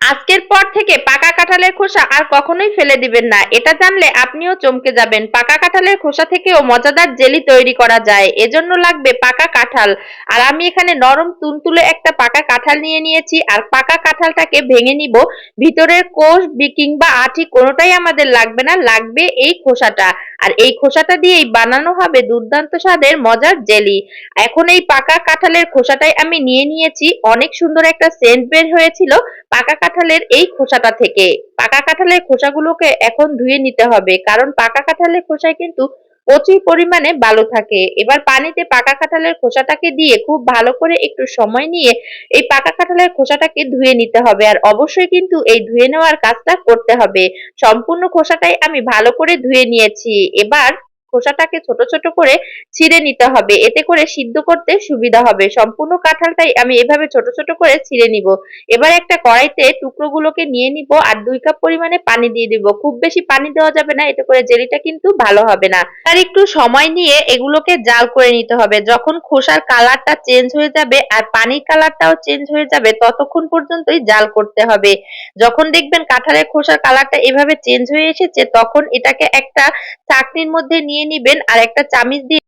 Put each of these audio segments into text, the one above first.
আজকের পর থেকে পাকা কাঁঠালের খোসা আর কখনোই ফেলে দিবেন না। এটা জানলে আপনিও চমকে যাবেন। পাকা কাঁঠালের খোসা থেকেও মজাদার জেলি তৈরি করা যায়। এজন্য লাগবে পাকা কাঁঠাল। আর আমি এখানে নরম তুলতুলে একটা পাকা কাঁঠাল নিয়ে নিয়েছি। আর পাকা কাঁঠালটাকে ভেঙে নিব। ভিতরের কোষ কিংবা আঠি কোনোটাই আমাদের লাগবে না। লাগবে এই খোসাটা। আর এই খোসাটা দিয়েই বানানো হবে দুর্দান্ত স্বাদের মজার জেলি। এখন এই পাকা কাঁঠালের খোসাটাই আমি নিয়ে নিয়েছি। অনেক সুন্দর একটা সেন্ট বের হয়েছিল পাকা কাঁঠালের এই খোসাটা থেকে। পাকা কাঁঠালের খোসাগুলোকে এখন ধুয়ে নিতে হবে। কারণ পাকা কাঁঠালের খোসায় কিন্তু প্রচুর পরিমাণে ভালো থাকে। এবার পানিতে পাকা কাঁঠালের খোসাটাকে দিয়ে খুব ভালো করে একটু সময় নিয়ে এই পাকা কাঁঠালের খোসাটাকে ধুয়ে নিতে হবে। আর অবশ্যই কিন্তু এই ধুয়ে নেওয়ার কাজটা করতে হবে। সম্পূর্ণ খোসাটাই আমি ভালো করে ধুয়ে নিয়েছি। এবার খোসাটাকে ছোট ছোট করে ছিঁড়ে নিতে হবে। এতে করে সিদ্ধ করতে সুবিধা হবে। সম্পূর্ণ কাঁঠালটাই আমি এভাবে ছোট ছোট করে ছিঁড়ে নিব। এবার একটা কড়াইতে টুকরোগুলোকে নিয়ে নিব আর দুই কাপ পরিমাণে পানি দিয়ে দিব। খুব বেশি পানি দেওয়া যাবে না, এতে করে জেলিটা কিন্তু ভালো হবে না। আর একটু সময় নিয়ে এগুলোকে জাল করে নিতে হবে। যখন খোসার কালারটা চেঞ্জ হয়ে যাবে আর পানির কালারটাও চেঞ্জ হয়ে যাবে, ততক্ষণ পর্যন্তই জাল করতে হবে। যখন দেখবেন কাঁঠালের খোসার কালারটা এভাবে চেঞ্জ হয়ে এসেছে, তখন এটাকে একটা চাকনির মধ্যে নিয়ে নিবেন আর একটা চামিচ দিয়ে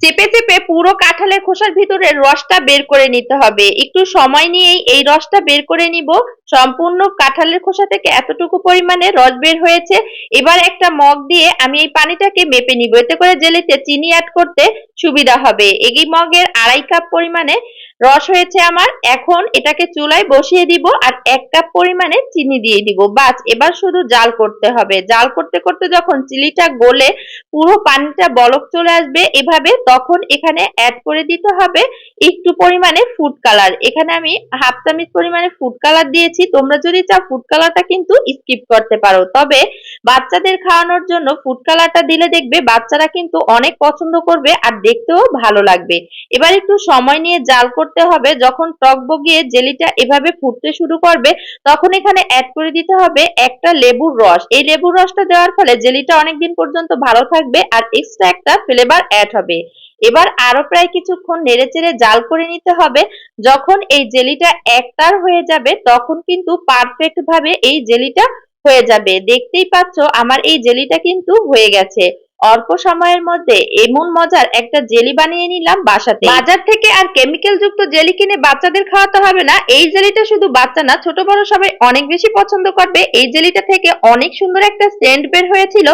চেপে চেপে পুরো কাঁঠালের খোসার ভিতরে রসটা বের করে নিতে হবে। একটু সময় নিয়েই এই রসটা বের করে নিব। সম্পূর্ণ কাঁঠালের খোসা থেকে এতটুকু পরিমাণে রস বের হয়েছে। এবার একটা মগ দিয়ে আমি এই পানিটাকে মেপে নিব। এতে করে জেলিতে চিনি অ্যাড করতে সুবিধা হবে। এই মগের আড়াই কাপ পরিমাণে রস হয়েছে আমার। এখন এটাকে চুলায় বসিয়ে দিব আর এক কাপ পরিমাণে চিনি দিয়ে দিব। বাস, এবার শুধু জাল করতে হবে। জাল করতে করতে যখন চিলিটা গলে পুরো পানিটা বলক চলে আসবে, এভাবে তখন এখানে অ্যাড করে দিতে হবে একটু পরিমাণে ফুড কালার এখানে আমি হাফ চামচ পরিমাণে ফুড কালার দিয়েছি। তোমরা যদি চাও ফুড কালারটা কিন্তু স্কিপ করতে পারো। তবে বাচ্চাদের খাওয়ানোর জন্য ফুড কালারটা দিলে দেখবে বাচ্চারা কিন্তু অনেক পছন্দ করবে আর দেখতেও ভালো লাগবে। এবার একটু সময় নিয়ে জাল করতে হবে। যখন টক বগিয়ে জেলিটা এভাবে ফুটতে শুরু করবে, তখন এখানে অ্যাড করে দিতে হবে একটা লেবুর রস। এই লেবুর রসটা দেওয়ার ফলে জেলিটা অনেকদিন পর্যন্ত ভালো থাকবে আর এক্সট্রা একটা ফ্লেভার অ্যাড হবে। এবার আরও প্রায় কিছুক্ষণ নেড়েচেড়ে জাল করে নিতে হবে। যখন এই জেলিটা একটার হয়ে যাবে, তখন কিন্তু পারফেক্ট ভাবে এই জেলিটা হয়ে যাবে। দেখতেই পাচ্ছ, আমার এই জেলিটা কিন্তু হয়ে গেছে। অল্প সময়ের মধ্যে এমন মজার একটা জেলি বানিয়ে নিলাম বাসাতে বাজার থেকে আর কেমিক্যাল যুক্ত জেলি কিনে বাচ্চাদের খাওয়াতে হবে না। এই জেলিটা শুধু বাচ্চা না, ছোট বড় সবাই অনেক বেশি পছন্দ করবে। এই জেলিটা থেকে অনেক সুন্দর একটা সেন্ট বের হয়েছিল।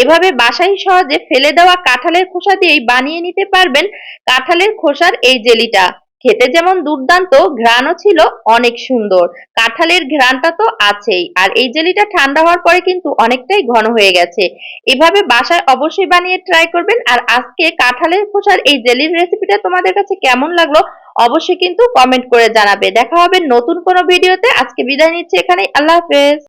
এভাবে বাসায় সহজে ফেলে দেওয়া কাঁঠালের খোসা দিয়েই বানিয়ে নিতে পারবেন কাঁঠালের খোসার এই জেলিটা। খেতে যেমন দুর্দান্ত, ঘ্রাণও ছিল অনেক সুন্দর। কাঁঠালের ঘ্রাণটা তো আছেই, আর এই জেলিটা ঠান্ডা হওয়ার পরে কিন্তু অনেকটাই ঘন হয়ে গেছে। এভাবে বাসায় অবশ্যই বানিয়ে ট্রাই করবেন, আর আজকে কাঁঠালের খোসার এই জেলির রেসিপিটা তোমাদের কাছে কেমন লাগল অবশ্যই কিন্তু কমেন্ট করে জানাবে। দেখা হবে নতুন কোনো ভিডিওতে আজকে বিদায় নিচ্ছে এখানে আল্লাহ হাফেজ।